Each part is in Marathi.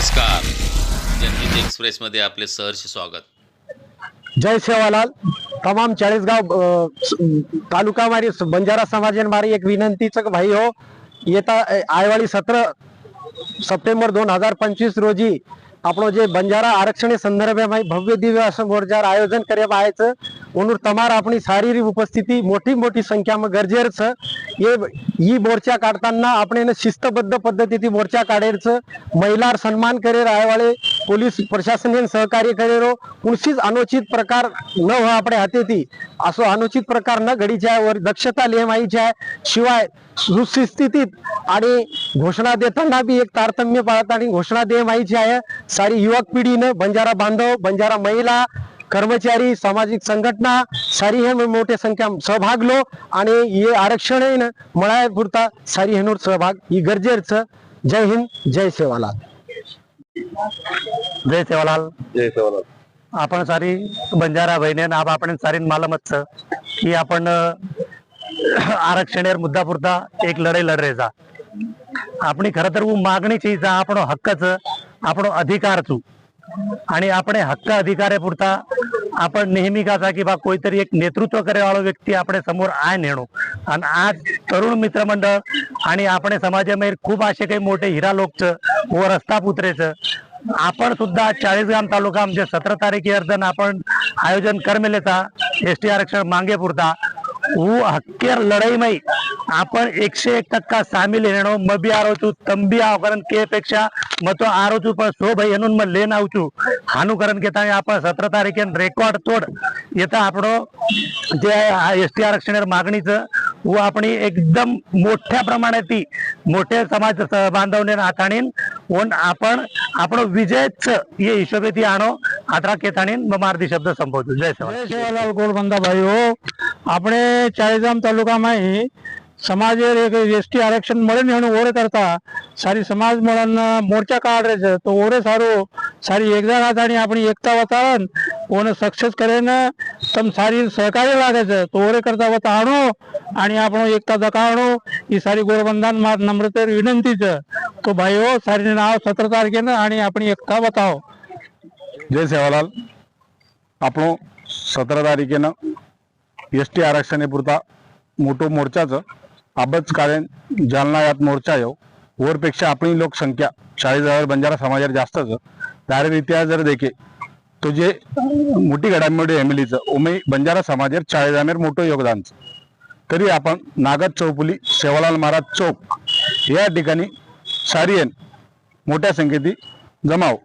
नमस्कार जनहित एक्सप्रेसमध्ये आपले सहर्ष स्वागत जय सेवालाल तमाम चाळीसगाव अ, स- तालुका मारी बंजारा समाजन मारी एक विनंतीचं भाई हो येता अ, आयवाळी सतरा सप्टेंबर दोन हजार पंचवीस रोजी આપણો જે બંજારા આરક્ષણ સંદર્ભમાં ભવ્ય દિવ્ય असं મોરચાર આયોજન કરવામાં આવે છે ઓનું તમારા આપણી શારીરિક ઉપસ્થિતિ મોટી મોટી સંખ્યામાં ગરજેર છે એ ઈ મોરચા કાઢતાના આપણે એને શિસ્તબદ્ધ પદ્ધતિથી મોરચા કાઢેલ છે મહિલા સન્માન કરે વાળે પોલીસ પ્રશાસને સહકાર્ય કરેલો કુણશી અનુચિત પ્રકાર ન હોય આપણે હાથેથી આસો અનુચિत પ્રકાર ન ઘડી જાય દક્ષता લેમ આવી જાય शिवाय सुस्थितीत आणि घोषणा देताना बी एक तारतम्य पाळताना घोषणा देम आईची आहे सारी युवक पिढीनं बंजारा बांधव बंजारा महिला कर्मचारी सामाजिक संघटना सारी हे मोठ्या संख्या सहभाग लो आणि हे आरक्षण आहे ना मळाय पुरता सारी हेनोर सहभाग ही गरजेचं. जय हिंद जय सेवालाल. जय सेवालाल. जय सेवालाल. आपण सारी बंजारा बहिणी आप आपण सारी मालमत की आपण आरक्षणेर मुद्दा पुरता एक लढाई लढरेचा आपणी खर तर मागणी चीज आपण हक्कच आपण अधिकारचू. आणि आपण हक्क अधिकारे पुरता आपण नेहमी कसा की बा कोणतरी एक नेतृत्व करेवाळो व्यक्ती आपण समोर आय नेणो. आणि आज तरुण मित्रमंडळ आणि आपण समाजामध्ये खूप असे काही मोठे हिरा लोकच व रस्ता पुत्रेचं. आपण सुद्धा चाळीसगाम तालुका म्हणजे सतरा तारीखे अर्जन आपण आयोजन करमेलेचा एस टी आरक्षण मागे पुरता. व हक्केर लढाईमाई आपण एकशे एक टक्का सामील येणो मबी आरोचू तंबी आव कारण के पेक्षा મતો આ રોજુ પર શોભાઈ એનું મને લઈને આવું છું આનું કારણ કે ત્યાં આપણે સત્ર તારીખે રેકોર્ડ તોડ એ તો આપણો જે એસટી આરક્ષણની માગણી છે હું આપણી એકદમ મોઠ્યા પ્રમાણેથી મોટે સમાજ બાંધવને આથાણીને ઓન આપણ આપણો વિજય જ છે એ હિસાબેથી આનો આતરા કેથાણીને મમારથી શબ્દ સંબોધું જય સવાલ ગોળબંધા ભાઈઓ આપણે ચારેજામ તાલુકામાં સમાજે એક એસટી આરક્ષણ મળે ને એનું ઓરે કરતા સારી સમાજ મળન મોરચા કાઢે છે તો ઓરે સારું સારી એકતા ખાતાની આપણી એકતા વતાવન ઓને સક્સેસ કરે ને તમ સારી સહકાર્ય લાગે છે તો ઓરે કરતા વતાણો आणि આપણો એકતા દકાણો એ સારી ગોળબંધાન માર નમ્રતે વિનંતી છે તો ભાઈઓ સારી નાવ સતર તારીખે आणि આપણી એકતા બતાવો जय सेवालाल આપણો सतरा तारखेनं एस टी आरक्षणापुरता मोठो मोर्चाचं आबच कारण जालना यात मोर्चा येऊ हो. वरपेक्षा आपली लोकसंख्या चाळीस हजार बंजारा समाजात जास्तच दारिद्र्य जर देखे तो जे मोठी घडामोडी एमएलईचं उमे बंजारा समाजात चाळीस हजार मोठं योगदानचं तरी आपण नागद चौपुली सेवालाल महाराज चौक या ठिकाणी सारियन मोठ्या संख्येती जमाव.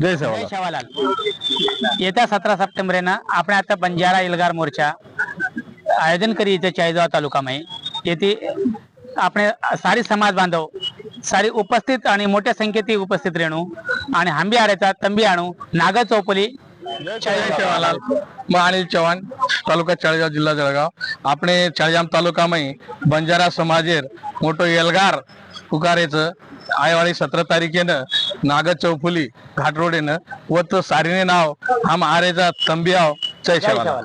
जय सेवालाल सेवालाल येत्या सतरा सप्टेंबरनं आपण आता बंजारा एल्गार मोर्चा आयोजन करी इथे चाळीसगाव तालुकामध्ये येथे આપણે सारी समाज बांधव सारी उपस्थित आणि मोठ्या संख्येत उपस्थित रेणू आणि आंबी आड्याचा तंबी आणू नागा चौपली चौहान तालुका તાલુકા जिल्हा जळगाव. आपण આપણે तालुका मी बंजारा સમાજે મોટો એલગાર ઉકારેचं आयवाळी सतरा तारखेनं नाग चौफुली घाटरोडेनं व तो सारीने नाव हम आरेचा तंबियाव जय शेवाला